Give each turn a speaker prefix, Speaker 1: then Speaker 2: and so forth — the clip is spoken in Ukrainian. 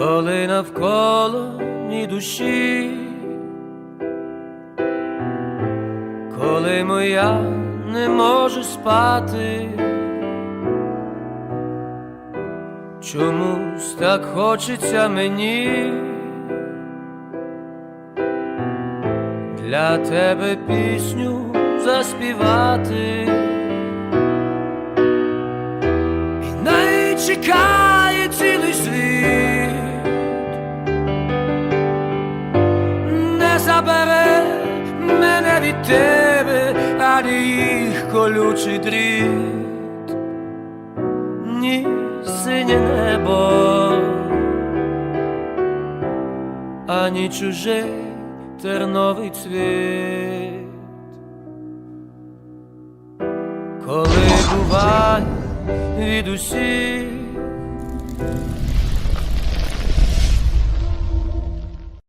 Speaker 1: коли навколо ні душі, коли моя не може спати, чомусь так хочеться мені. Для тебе пісню заспівати. І неї забере мене від тебе, ані їх колючий дріт, ні синє небо, ані чужий терновий цвіт. Коли буває від усіх